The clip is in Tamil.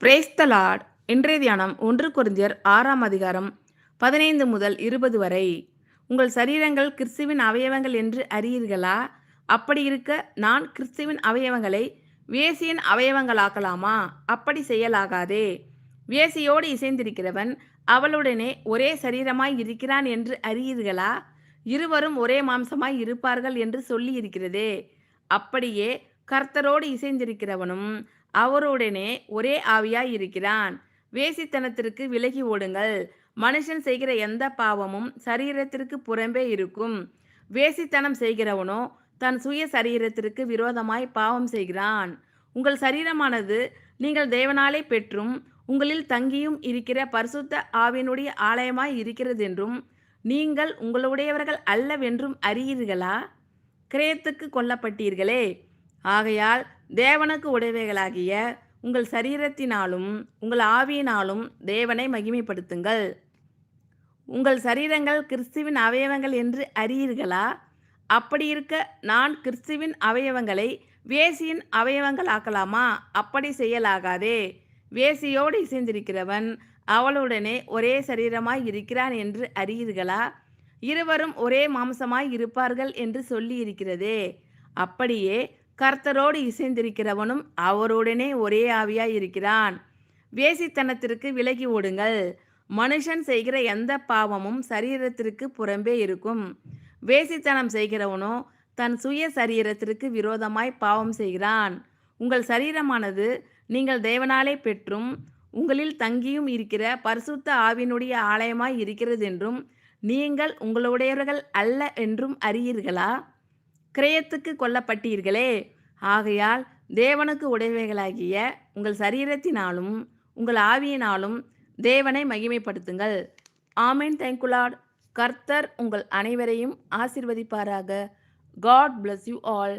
பிரேஸ்தலாட் இன்றைய தியானம் ஒன்று குருந்தியர் ஆறாம் அதிகாரம் பதினைந்து முதல் இருபது வரை. உங்கள் சரீரங்கள் கிறிஸ்துவின் அவயவங்கள் என்று அறியீர்களா? அப்படி இருக்க நான் கிறிஸ்துவின் அவயவங்களை வேசியின் அவயவங்களாக்கலாமா? அப்படி செய்யலாகாதே வேசியோடு இசைந்திருக்கிறவன் அவளுடனே ஒரே சரீரமாய் இருக்கிறான் என்று அறியீர்களா? இருவரும் ஒரே மாம்சமாய் இருப்பார்கள் என்று சொல்லி இருக்கிறதே அப்படியே கர்த்தரோடு இசைந்திருக்கிறவனும் அவருடனே ஒரே ஆவியாய் இருக்கிறான். வேசித்தனத்திற்கு விலகி ஓடுங்கள். மனுஷன் செய்கிற எந்த பாவமும் சரீரத்திற்கு புறம்பே இருக்கும். வேசித்தனம் செய்கிறவனோ தன் சுய சரீரத்திற்கு விரோதமாய் பாவம் செய்கிறான். உங்கள் சரீரமானது நீங்கள் தேவனாலே பெற்றும் உங்களில் தங்கியும் இருக்கிற பரிசுத்த ஆவினுடைய ஆலயமாய் இருக்கிறதென்றும் நீங்கள் உங்களுடையவர்கள் அல்லவென்றும் அறியீர்களா? கிரயத்துக்கு கொல்லப்பட்டீர்களே. ஆகையால் தேவனுக்கு உடையவைகளாகிய உங்கள் சரீரத்தினாலும் உங்கள் ஆவியினாலும் தேவனை மகிமைப்படுத்துங்கள். உங்கள் சரீரங்கள் கிறிஸ்துவின் அவயவங்கள் என்று அறியீர்களா? அப்படி இருக்க நான் கிறிஸ்துவின் அவயவங்களை வேசியின் அவயவங்கள் ஆக்கலாமா? அப்படி செய்யலாகாதே. வேசியோடு இசைந்திருக்கிறவன் அவளுடனே ஒரே சரீரமாய் இருக்கிறான் என்று அறியீர்களா? இருவரும் ஒரே மாம்சமாய் இருப்பார்கள் என்று சொல்லி இருக்கிறதே அப்படியே கர்த்தரோடு இசைந்திருக்கிறவனும் அவருடனே ஒரே ஆவியாய் இருக்கிறான். வேசித்தனத்திற்கு விலகி ஓடுங்கள். மனுஷன் செய்கிற எந்த பாவமும் சரீரத்திற்கு புறம்பே இருக்கும். வேசித்தனம் செய்கிறவனோ தன் சுய சரீரத்திற்கு விரோதமாய் பாவம் செய்கிறான். உங்கள் சரீரமானது நீங்கள் தேவனாலே பெற்றும் உங்களில் தங்கியும் இருக்கிற பரிசுத்த ஆவினுடைய ஆலயமாய் இருக்கிறது என்றும் நீங்கள் உங்களுடையவர்கள் அல்ல என்றும் அறியீர்களா? கிரயத்துக்கு கொல்லப்பட்டீர்களே. ஆகையால் தேவனுக்கு உடையவைகளாகிய உங்கள் சரீரத்தினாலும் உங்கள் ஆவியினாலும் தேவனை மகிமைப்படுத்துங்கள். ஆமேன். தேங்குலாட் கர்த்தர் உங்கள் அனைவரையும் ஆசிர்வதிப்பாராக. God bless you all